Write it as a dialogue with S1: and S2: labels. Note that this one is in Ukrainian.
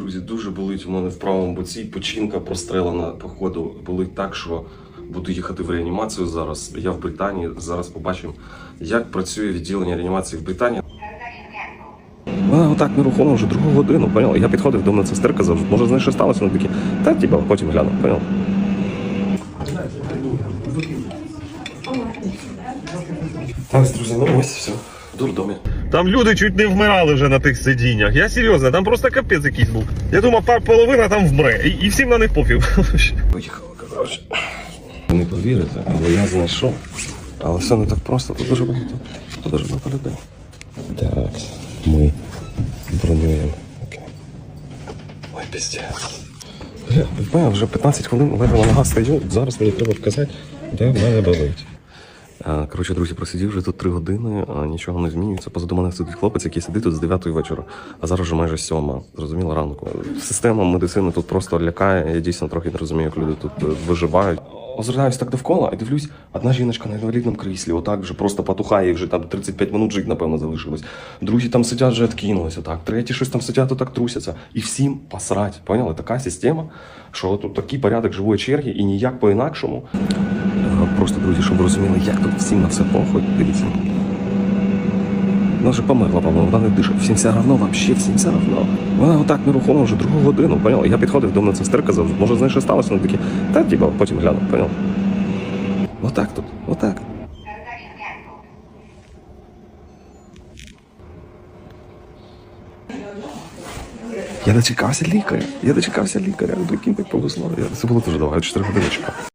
S1: Друзі, дуже болить у мене в правому боці. Печінка прострелена, походу, болить так, що буду їхати в реанімацію зараз. Я в Британії. Зараз побачимо, як працює відділення реанімації в Британії. Вона отак нерухомо вже другу годину, поняла? Я підходив до медсестер, казав, може, знаєш, що сталося? Вони такі, та типа, потім гляну, поняла? Так, друзі, ну ось все. В дурдомі.
S2: Там люди чуть не вмирали вже на тих сидіннях. Я серйозно, там просто капець якийсь був. Я думав, пар половина там вмре, і, і всім на них пофіг.
S1: Поїхали, коротше. Не повірите, але я знайшов. Але все не так просто, тут дуже багато. Тут дуже багато людей. Так, ми бронюємо. Окей. Ой, піздець. Поняли, вже 15 хвилин ледве на ногах стою. Зараз мені треба показати, де в мене болить. Коротше, друзі, просидів вже тут три години, нічого не змінюється. Позаду мене сидить хлопець, який сидить тут з 9 вечора, а зараз вже майже сьома. Зрозуміло, ранку. Система медицини тут просто лякає. Я дійсно трохи не розумію, як люди тут е, виживають. Озираюсь так довкола і дивлюсь, одна жіночка на інвалідному кріслі, отак вже просто потухає, і вже там 35 минут жить, напевно, залишилось. Другі там сидять, вже відкинулися, так. Треті щось там сидять, отак трусяться. І всім посрать. Поняли? Така система, що тут такий порядок живої черги і ніяк по-інакшому. Е, Просто, друзі, щоб ви розуміли, як тут всім на все похуй. Дивіться. Вона вже померла, по-моєму, вона не дише. Всім все равно, вообще всім все равно. Вона отак нерухомо вже другу годину, поняла? Я підходив до медсестер, казав, може, знаєш, що сталося? Вони такі, та типа, потім гляну, поняла? Отак тут, отак. Я дочекався лікаря. Я дочекався лікаря. Прикинь, так повезло. Це було дуже довго, я 4 години чекав.